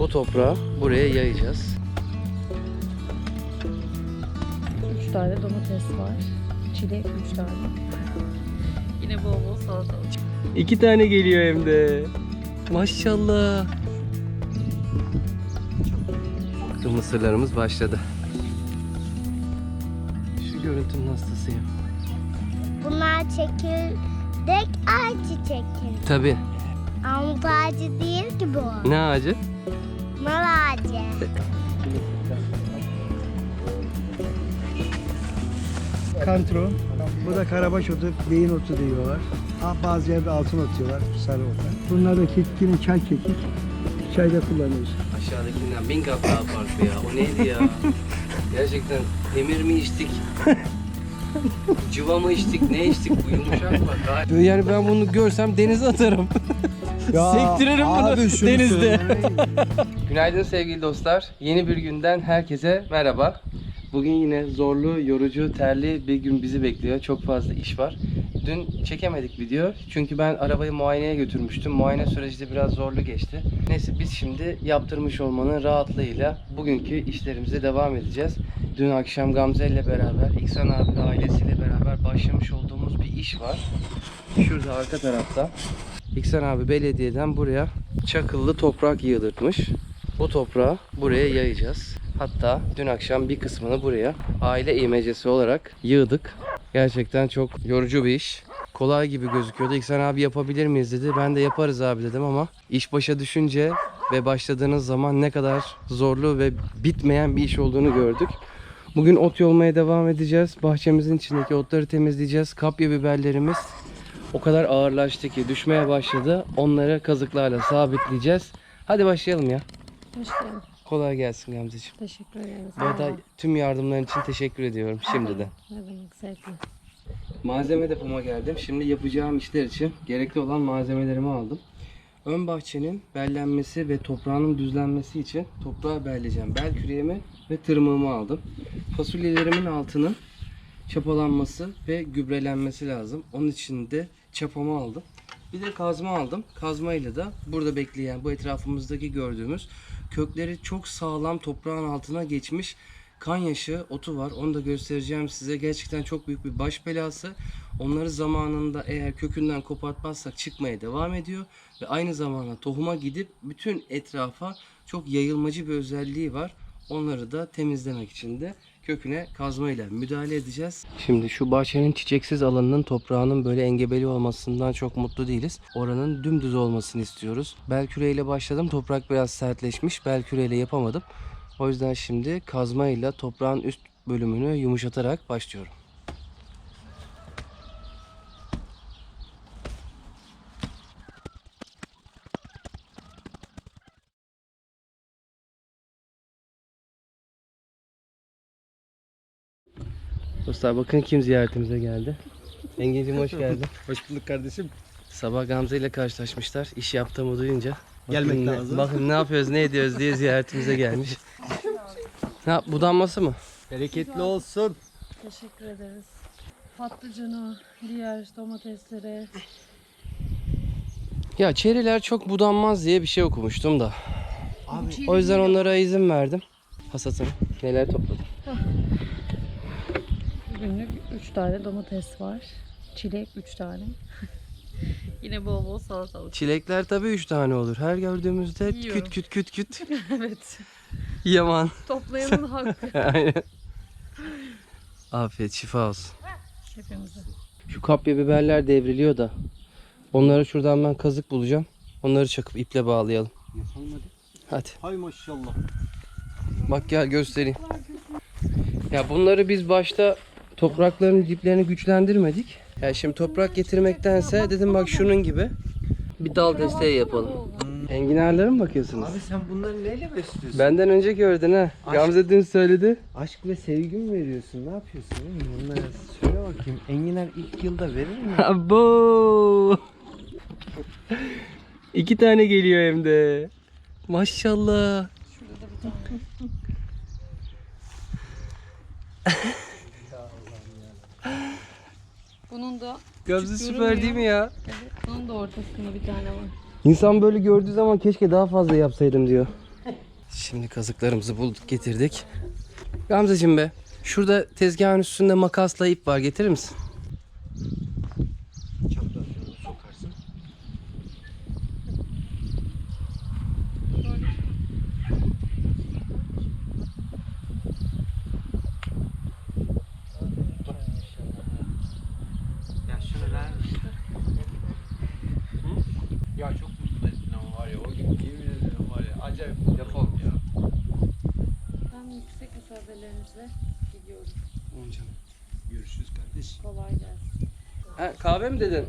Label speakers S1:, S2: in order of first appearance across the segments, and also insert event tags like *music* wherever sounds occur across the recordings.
S1: Bu toprağı buraya yayacağız.
S2: Üç tane domates var. Çilek üç tane. Yine bol bol salatalık.
S1: İki tane geliyor hem de. Maşallah. Mısırlarımız başladı. Şu görüntünün hastasıyım.
S3: Bunlar çekirdek ağacı çekir.
S1: Tabi.
S3: Armut ağacı değil ki bu.
S1: Ne ağacı?
S3: Nar ağacı.
S4: Kantro. Bu da karabaş otu, beyin otu diyorlar. Ha, Bazı yerde altın otu diyorlar, sarı ota. Bunlar da kekikinin çay kekik. Çayda kullanıyoruz.
S1: Aşağıdakinden bin kat daha farklı ya. O neydi ya? *laughs* Gerçekten demir mi içtik? *laughs* Cıva mı içtik? Ne içtik? Bu yumuşak bak. *laughs* Yani ben bunu görsem denize atarım. Sektiririm bunu denizde. *laughs* Günaydın sevgili dostlar. Yeni bir günden herkese merhaba. Bugün yine zorlu, yorucu, terli bir gün bizi bekliyor. Çok fazla iş var. Dün çekemedik video. Çünkü ben arabayı muayeneye götürmüştüm. Muayene süreci de biraz zorlu geçti. Neyse biz şimdi yaptırmış olmanın rahatlığıyla bugünkü işlerimize devam edeceğiz. Dün akşam Gamze ile beraber, İhsan abi ailesiyle beraber başlamış olduğumuz bir iş var. Şurada arka tarafta. İhsan abi belediyeden buraya çakıllı toprak yığdırtmış. Bu toprağı buraya yayacağız. Hatta dün akşam bir kısmını buraya aile imecesi olarak yığdık. Gerçekten çok yorucu bir iş. Kolay gibi gözüküyordu. İhsan abi yapabilir miyiz dedi. Ben de yaparız abi dedim ama iş başa düşünce ve başladığınız zaman ne kadar zorlu ve bitmeyen bir iş olduğunu gördük. Bugün ot yolmaya devam edeceğiz. Bahçemizin içindeki otları temizleyeceğiz. Kapya biberlerimiz o kadar ağırlaştı ki düşmeye başladı. Onları kazıklarla sabitleyeceğiz. Hadi başlayalım ya.
S2: Geldin.
S1: Kolay gelsin Gamzeciğim.
S2: Teşekkür ederim.
S1: Bu arada tüm yardımların için teşekkür ediyorum şimdiden.
S2: Ne demek zevkle.
S1: Malzeme depoma geldim. Şimdi yapacağım işler için gerekli olan malzemelerimi aldım. Ön bahçenin bellenmesi ve toprağının düzlenmesi için toprağı belleyeceğim. Bel küreğimi ve tırmığımı aldım. Fasulyelerimin altının çapalanması ve gübrelenmesi lazım. Onun için de çapamı aldım. Bir de kazma aldım. Kazma ile de burada bekleyen bu etrafımızdaki gördüğümüz kökleri çok sağlam toprağın altına geçmiş kanyaşı otu var. Onu da göstereceğim size. Gerçekten çok büyük bir baş belası. Onları zamanında eğer kökünden kopartmazsak çıkmaya devam ediyor. Ve aynı zamanda tohuma gidip bütün etrafa çok yayılmacı bir özelliği var. Onları da temizlemek için de köküne kazmayla müdahale edeceğiz. Şimdi şu bahçenin çiçeksiz alanının toprağının böyle engebeli olmasından çok mutlu değiliz. Oranın dümdüz olmasını istiyoruz. Bel küreyle başladım. Toprak biraz sertleşmiş. Bel küreyle yapamadım. O yüzden şimdi kazmayla toprağın üst bölümünü yumuşatarak başlıyorum. Dostlar bakın kim ziyaretimize geldi. Engin'cim hoş *laughs* geldin.
S4: Hoş bulduk kardeşim.
S1: Sabah Gamze ile karşılaşmışlar. İş yaptığımı duyunca.
S4: Gelmek
S1: bakın ne-
S4: lazım.
S1: Bakın ne yapıyoruz, ne ediyoruz diye ziyaretimize gelmiş. *laughs* Ne yap, budanması mı?
S4: Bereketli olsun.
S2: Teşekkür ederiz. Patlıcanı, diğer domateslere.
S1: Ya çeriler çok budanmaz diye bir şey okumuştum da. O yüzden onlara izin verdim. Hasatını. Neler topladım.
S2: Günlük üç tane domates var. Çilek üç tane. *laughs* Yine bol bol salatalık.
S1: Çilekler tabii 3 tane olur. Her gördüğümüzde
S2: Yiyorum.
S1: küt küt küt küt. *laughs*
S2: evet.
S1: Yaman.
S2: Toplayanın *laughs* hakkı.
S1: Aynen. Afiyet şifa olsun.
S2: Hepimize.
S1: Şu kapya biberler devriliyor da. Onları şuradan ben kazık bulacağım. Onları çakıp iple bağlayalım.
S4: Yapalım hadi.
S1: Hadi.
S4: Hay maşallah.
S1: Bak gel göstereyim. Ya bunları biz başta toprakların diplerini güçlendirmedik. Ya şimdi toprak getirmektense dedim bak şunun gibi bir dal desteği yapalım. Enginarlara mı bakıyorsunuz?
S5: Abi sen bunları neyle besliyorsun?
S1: Benden önce gördün ha.
S5: Aşk-
S1: Gamze dün söyledi.
S5: Aşk ve sevgi mi veriyorsun? Ne yapıyorsun? Bunları söyle bakayım. Enginar ilk yılda verir mi? *laughs*
S1: Abo. İki tane geliyor hem de. Maşallah. *laughs*
S2: Bunun da
S1: Gamze
S2: Küçük
S1: süper değil mi ya?
S2: bunun da ortasında bir tane var.
S1: İnsan böyle gördüğü zaman keşke daha fazla yapsaydım diyor. *laughs* Şimdi kazıklarımızı bulduk getirdik. Gamzeciğim be şurada tezgahın üstünde makasla ip var getirir misin?
S5: Çaprazlarını sokarsın. Ya şunu ver.
S1: Ya çok mutlu ettin ama var ya o gün yemin ederim var ya acayip defol ya.
S2: Ben yüksek mesafelerinize gidiyorum.
S5: Görüşürüz kardeş.
S2: Kolay gelsin.
S1: Ha, kahve mi dedin?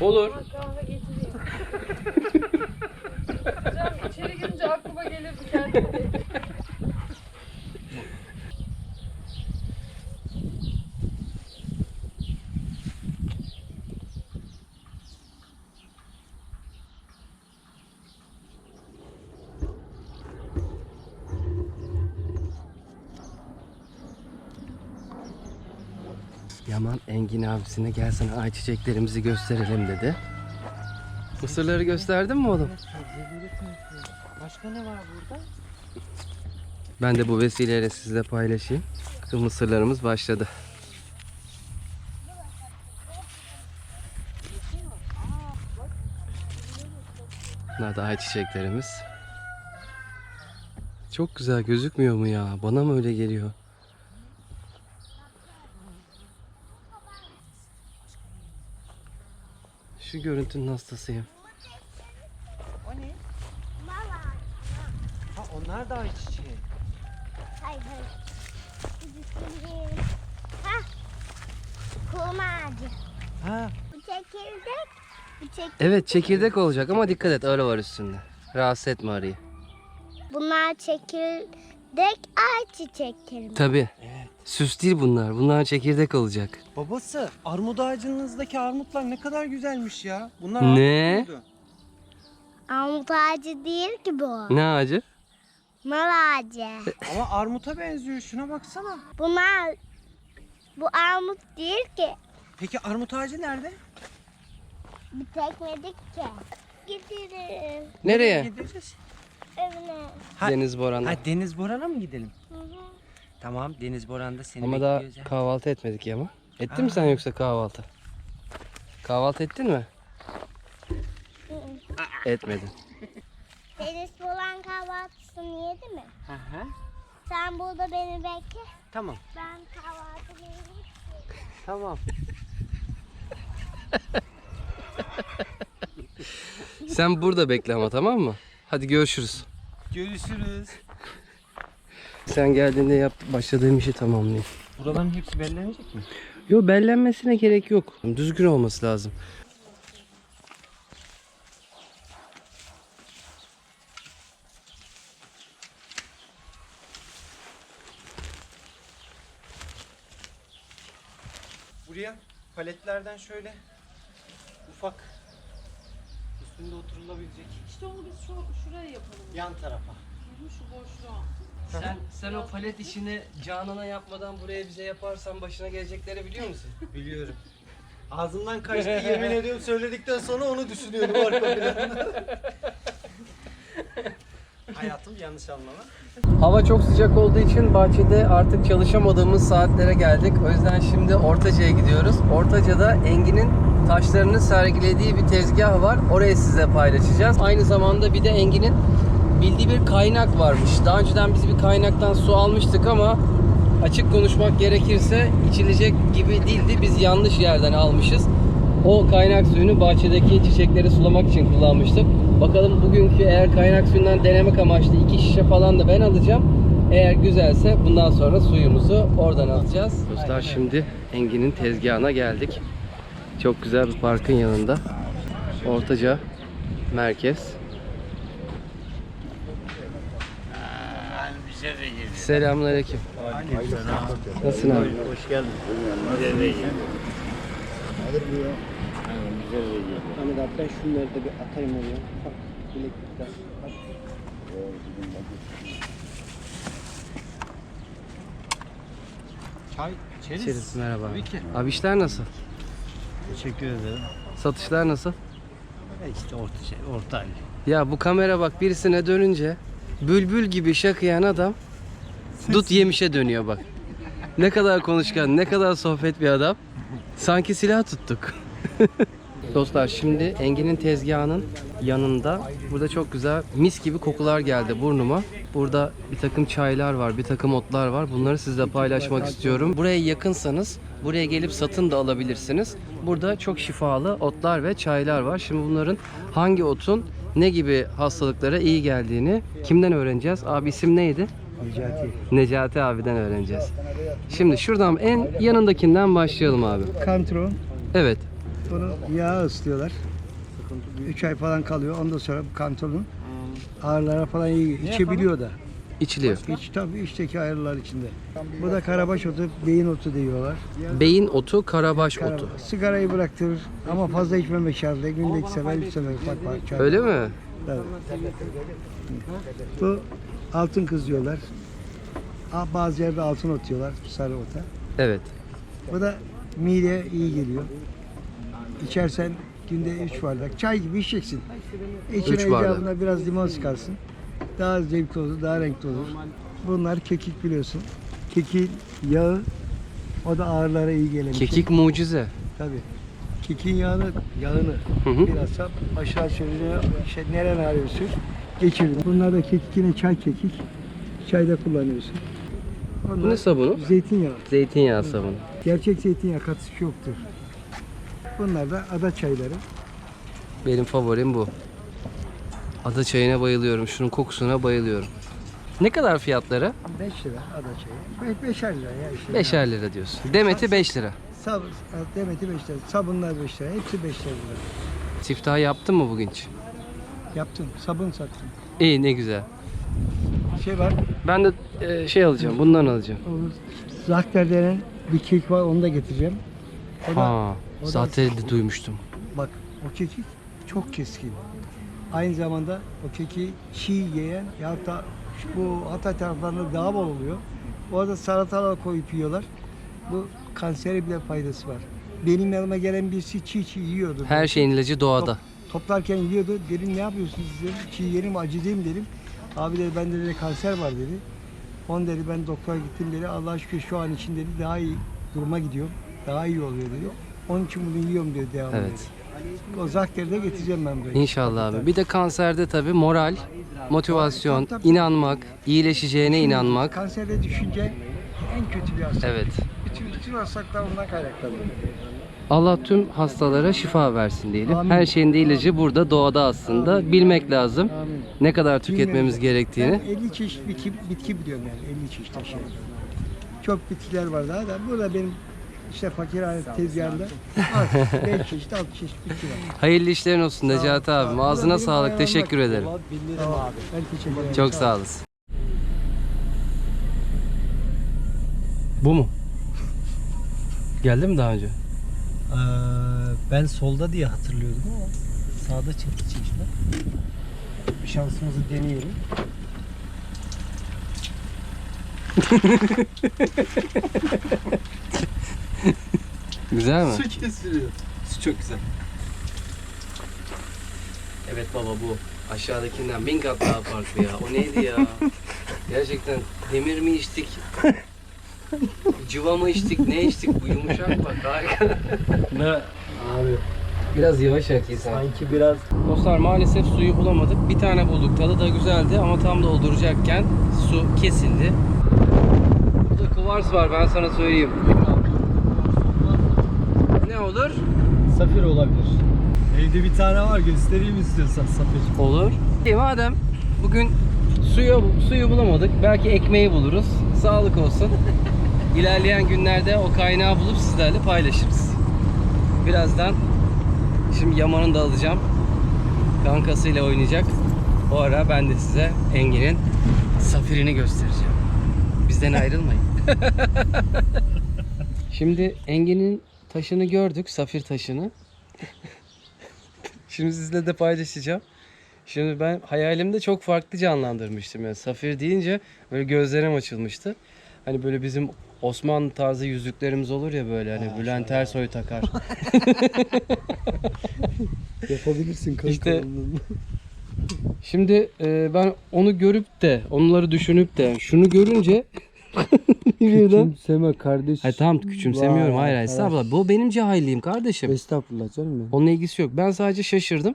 S1: Olur.
S2: Bak kahve getireyim. *laughs* Can içeri girince aklıma gelir bir kendime.
S1: Yaman Engin abisine gel sana ayçiçeklerimizi gösterelim dedi. Mısırları gösterdin mi oğlum?
S5: Başka ne var burada?
S1: Ben de bu vesileyle sizle paylaşayım. Mısırlarımız başladı. Bunlar da ayçiçeklerimiz. Çok güzel gözükmüyor mu ya? Bana mı öyle geliyor? Şu görüntünün hastasıyım.
S5: Ha onlar da ayçiçeği.
S3: Hayır hayır. Ha. Kum ağacı.
S5: Ha
S3: Bu çekirdek. Bu çek.
S1: Evet çekirdek olacak ama dikkat et arı var üstünde. Rahatsız etme arıyı.
S3: Bunlar çekirdek ayçiçekleri mi?
S1: Tabi. Süs değil bunlar. Bunlar çekirdek olacak.
S5: babası armut ağacınızdaki armutlar ne kadar güzelmiş ya. Bunlar
S1: Ne?
S5: armut muydu?
S3: Armut ağacı değil ki bu.
S1: Ne ağacı?
S3: Nar ağacı.
S5: Ama armuta benziyor şuna baksana.
S3: Bunlar bu armut değil ki.
S5: Peki armut ağacı nerede?
S3: Bir tekmedik ki. Gidelim
S1: Nereye?
S5: Gideceğiz.
S3: Evine.
S5: Ha-
S1: Deniz Boran'a.
S5: Ha Deniz Boran'a mı gidelim?
S3: Hı hı.
S5: Tamam Deniz Boran'da seni
S1: Ama daha
S5: bekliyoruz ya.
S1: kahvaltı etmedik ya ama. Ettin mi sen yoksa kahvaltı? Kahvaltı ettin mi? Etmedin. *laughs*
S3: Deniz bulan kahvaltısını yedi mi?
S5: Hı hı.
S3: Sen burada beni bekle.
S5: Tamam.
S3: Ben kahvaltımı yiyeyim.
S5: Tamam.
S1: Sen burada bekle ama tamam mı? Hadi görüşürüz.
S5: Görüşürüz.
S1: Sen geldiğinde yap başladığım işi tamamlayayım.
S5: Buraların hepsi bellenecek mi?
S1: Yo bellenmesine gerek yok. Düzgün olması lazım.
S5: Buraya paletlerden şöyle üstünde oturulabilecek
S2: İşte onu biz şu, şuraya yapalım.
S5: yan tarafa.
S2: Şu boşluğa.
S1: Sen sen o palet işini Canan'a yapmadan buraya bize yaparsan başına gelecekleri biliyor musun? *laughs*
S5: Biliyorum. Ağzımdan kaçtı *laughs* yemin ediyorum söyledikten sonra onu düşünüyorum arka planda. *laughs* Hayatım yanlış anlama.
S1: Hava çok sıcak olduğu için bahçede artık çalışamadığımız saatlere geldik. O yüzden şimdi Ortaca'ya gidiyoruz. Ortaca'da Engin'in taşlarını sergilediği bir tezgah var. Orayı size paylaşacağız. Aynı zamanda bir de Engin'in bildiği bir kaynak varmış. Daha önceden biz bir kaynaktan su almıştık ama açık konuşmak gerekirse içilecek gibi değildi. Biz yanlış yerden almışız. O kaynak suyunu bahçedeki çiçekleri sulamak için kullanmıştık. Bakalım bugünkü eğer kaynak suyundan denemek amaçlı iki şişe falan da ben alacağım. Eğer güzelse bundan sonra suyumuzu oradan alacağız. Dostlar şimdi Engin'in tezgahına geldik. Çok güzel bir parkın yanında. Ortaca merkez. Selamünaleyküm. Nasılsın abi?
S5: Ahmet abi ben şunları da bir atayım oraya. Bak bileklikler. Bak. Çay içeriz.
S1: İçeriz merhaba.
S5: Tabii ki.
S1: Abi işler nasıl?
S6: Teşekkür ederim.
S1: Satışlar nasıl?
S6: E işte orta şey, orta hal.
S1: Ya bu kamera bak birisine dönünce Bülbül gibi şakıyan adam dut yemişe dönüyor bak. Ne kadar konuşkan, ne kadar sohbet bir adam. Sanki silah tuttuk. *laughs* Dostlar şimdi Engin'in tezgahının yanında burada çok güzel mis gibi kokular geldi burnuma. Burada bir takım çaylar var, bir takım otlar var. Bunları sizle paylaşmak istiyorum. Buraya yakınsanız buraya gelip satın da alabilirsiniz. Burada çok şifalı otlar ve çaylar var. Şimdi bunların hangi otun ne gibi hastalıklara iyi geldiğini kimden öğreneceğiz? Abi isim neydi?
S4: Necati.
S1: Necati abiden öğreneceğiz. Şimdi şuradan en yanındakinden başlayalım abi.
S4: Kantron.
S1: Evet.
S4: Bunu yağa ıslıyorlar. 3 ay falan kalıyor. Ondan sonra bu kantronun ağrılara falan iyi içebiliyor da.
S1: içiliyor.
S4: İç tabii içteki ağrılar içinde. Bu da karabaş otu, beyin otu diyorlar.
S1: Beyin otu, karabaş
S4: Kara-
S1: otu.
S4: Sigarayı bıraktırır ama fazla içmemek şartıyla günde iki sefer, üç sefer ufak ufak çay.
S1: Öyle mi?
S4: Tabii. Bu altın kız diyorlar. Ha, Bazı yerde altın ot diyorlar, sarı ota.
S1: Evet.
S4: Bu da mideye iyi geliyor. İçersen günde 3 bardak çay gibi içeceksin. İçine
S1: Üç bardak.
S4: icabına biraz limon sıkarsın. Daha zevkli olur, daha renkli olur. Bunlar kekik biliyorsun. Kekin yağı o da ağrılara iyi gelen bir şey.
S1: Kekik mucize.
S4: Tabii. Kekin yağını, yağını
S1: Hı hı.
S4: biraz sap aşağı çeviriyor. İşte neren ağrıyorsun? Geçirin. Bunlar da kekik yine çay kekik. Çayda kullanıyorsun.
S1: Bu
S4: Onlar
S1: ne sabunu?
S4: zeytinyağı.
S1: Zeytinyağı sabunu.
S4: Gerçek zeytinyağı katısı yoktur. Bunlar da ada çayları.
S1: Benim favorim bu. Ada çayına bayılıyorum. Şunun kokusuna bayılıyorum. Ne kadar fiyatları?
S4: 5 lira ada çayı. 5 lira ya işte.
S1: 5'er lira diyorsun. Demeti 5 lira.
S4: Sab demeti 5 lira. Sabunlar 5 lira. Hepsi 5 lira.
S1: Siftahı yaptın mı bugün hiç?
S4: Yaptım. Sabun sattım.
S1: İyi ne güzel.
S4: Şey var.
S1: Ben de e, şey alacağım. Bundan alacağım.
S4: O Zahter denen bir kek var. Onu da getireceğim. O da
S1: Ha,
S4: o
S1: zaten de duymuştum.
S4: Bak o kekik çok keskin. Aynı zamanda o keki çiğ yiyen ya da bu Hatay taraflarında daha bol oluyor. Orada salatalar koyup yiyorlar. Bu kansere bile faydası var. Benim yanıma gelen birisi çiğ çiğ yiyordu.
S1: Her şeyin ilacı doğada.
S4: Toplarken yiyordu. Dedim ne yapıyorsunuz dedim. Çiğ yerim acı değil mi dedim. Abi dedi bende dedi kanser var dedi. On dedi ben doktora gittim dedi. Allah'a şükür şu an için dedi daha iyi duruma gidiyorum. Daha iyi oluyor dedi. Onun için bunu yiyorum dedi devamlı.
S1: Evet.
S4: O zakteri de getireceğim ben buraya.
S1: İnşallah abi. Bir de kanserde tabii moral, motivasyon,
S4: Tabii, tabii.
S1: inanmak, iyileşeceğine inanmak.
S4: Kanserde düşünce en kötü bir hastalık.
S1: Evet.
S4: Bütün, bütün hastalıklar ondan kaynaklanıyor.
S1: Allah tüm hastalara şifa versin diyelim.
S4: Amin.
S1: Her şeyin de ilacı burada doğada aslında. Bilmek lazım
S4: Amin.
S1: ne kadar tüketmemiz gerektiğini.
S4: Ben 50 çeşit bitki, bitki biliyorum yani 50 çeşit şey. Çok bitkiler var daha da. Burada benim işte fakirhane tezgahında az 5 *laughs* çeşit 6 çeşit bitki var.
S1: Hayırlı işlerin olsun Necati abim. Ağzına sağlık. Teşekkür ederim.
S4: Tamam. Ben teşekkür ederim.
S1: Çok sağ olasın. Bu mu? Geldi mi daha önce?
S6: Ee, ben solda diye hatırlıyordum ama sağda çıktı çeşme. Bir şansımızı deneyelim. *laughs*
S1: Güzel mi?
S6: kesiliyor. Su çok güzel.
S1: Evet baba bu. Aşağıdakinden bin kat daha farklı ya. O neydi ya? *laughs* Gerçekten demir mi içtik? Cıva mı içtik? Ne içtik? Bu yumuşak bak harika.
S6: Ne? Abi
S1: Biraz yavaş ak insan.
S6: sanki biraz
S1: Dostlar maalesef suyu bulamadık. Bir tane bulduk. Tadı da güzeldi ama tam dolduracakken su kesildi. Burada kuvars var ben sana söyleyeyim. Ne olur?
S6: safir olabilir. Evde bir tane var göstereyim istiyorsan safir.
S1: Olur. E madem bugün suyu suyu bulamadık. Belki ekmeği buluruz. Sağlık olsun. *laughs* İlerleyen günlerde o kaynağı bulup sizlerle paylaşırız. Birazdan şimdi Yaman'ı da alacağım. Kankasıyla oynayacak. O ara ben de size Engin'in safirini göstereceğim. Bizden ayrılmayın. *laughs* şimdi Engin'in taşını gördük. Safir taşını. *laughs* Şimdi sizle de paylaşacağım. Şimdi ben hayalimde çok farklı canlandırmıştım. Yani safir deyince böyle gözlerim açılmıştı. Hani böyle bizim Osmanlı tarzı yüzüklerimiz olur ya böyle hani Bülent Ersoy takar. *laughs*
S4: Yapabilirsin kanka.
S1: İşte- Şimdi e, ben onu görüp de onları düşünüp de şunu görünce *laughs* birden
S5: Küçümseme kardeş.
S1: Hayır tamam küçümsemiyorum.
S5: Vay
S1: Hayır hayır
S5: arkadaş.
S1: estağfurullah. Bu benim cahilliğim kardeşim.
S5: Estağfurullah canım benim.
S1: Onunla ilgisi yok. Ben sadece şaşırdım.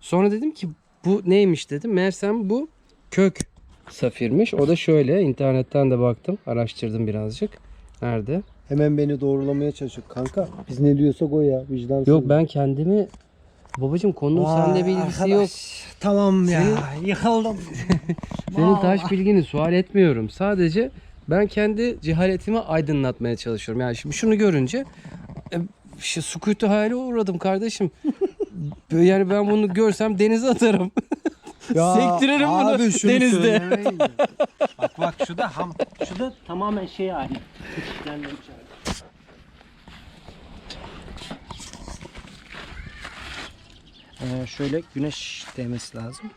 S1: Sonra dedim ki bu neymiş dedim. Meğersem bu kök safirmiş. O da şöyle internetten de baktım. Araştırdım birazcık. Nerede?
S5: Hemen beni doğrulamaya çalışıyor. Kanka biz ne diyorsak o ya. Vicdansız.
S1: Yok ben kendimi Babacım konunun sende bir ilgisi yok.
S6: Tamam ya. Yıkıldım. *laughs*
S1: Senin taş bilgini sual etmiyorum. Sadece ben kendi cehaletimi aydınlatmaya çalışıyorum. Yani şimdi şunu görünce e, şu sukutu hayale uğradım kardeşim. *laughs* Böyle Yani ben bunu görsem denize atarım. *laughs* Sektiririm bunu
S6: abi şunu
S1: denizde.
S6: söylemeyin ya. bak bak şu da ham. Şu da tamamen şey hali. Ee, şöyle güneş değmesi lazım.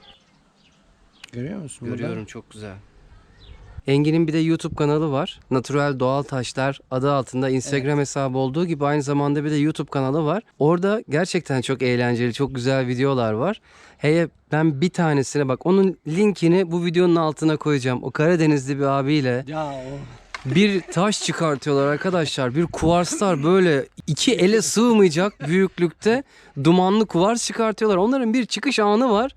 S6: Görüyor musun? burada?
S1: Görüyorum çok güzel. Engin'in bir de YouTube kanalı var. Natural Doğal Taşlar adı altında Instagram hesabı olduğu gibi aynı zamanda bir de YouTube kanalı var. Orada gerçekten çok eğlenceli, çok güzel videolar var. Hey ben bir tanesine bak onun linkini bu videonun altına koyacağım. O Karadenizli bir abiyle
S6: Ya o.
S1: bir taş çıkartıyorlar arkadaşlar. Bir kuvarslar böyle iki ele sığmayacak büyüklükte dumanlı kuvars çıkartıyorlar. Onların bir çıkış anı var.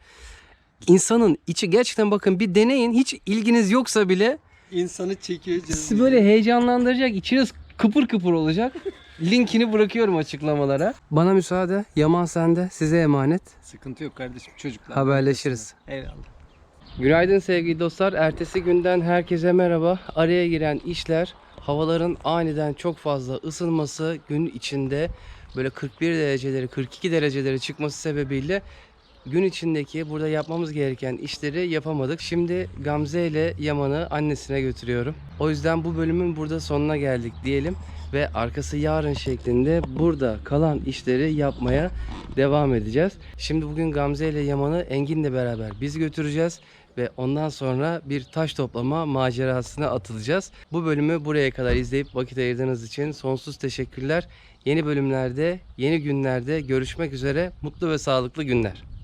S1: İnsanın içi gerçekten bakın bir deneyin. Hiç ilginiz yoksa bile
S5: İnsanı çekiyor
S1: sizi böyle heyecanlandıracak. içiniz kıpır kıpır olacak. *laughs* Linkini bırakıyorum açıklamalara. Bana müsaade. Yaman sende. Size emanet.
S5: Sıkıntı yok kardeşim çocuklar.
S1: Haberleşiriz.
S6: Eyvallah.
S1: Günaydın sevgili dostlar. Ertesi günden herkese merhaba. Araya giren işler havaların aniden çok fazla ısınması gün içinde böyle 41 dereceleri 42 dereceleri çıkması sebebiyle gün içindeki burada yapmamız gereken işleri yapamadık. Şimdi Gamze ile Yaman'ı annesine götürüyorum. O yüzden bu bölümün burada sonuna geldik diyelim ve arkası yarın şeklinde burada kalan işleri yapmaya devam edeceğiz. Şimdi bugün Gamze ile Yaman'ı Engin'le beraber biz götüreceğiz ve ondan sonra bir taş toplama macerasına atılacağız. Bu bölümü buraya kadar izleyip vakit ayırdığınız için sonsuz teşekkürler. Yeni bölümlerde, yeni günlerde görüşmek üzere. Mutlu ve sağlıklı günler.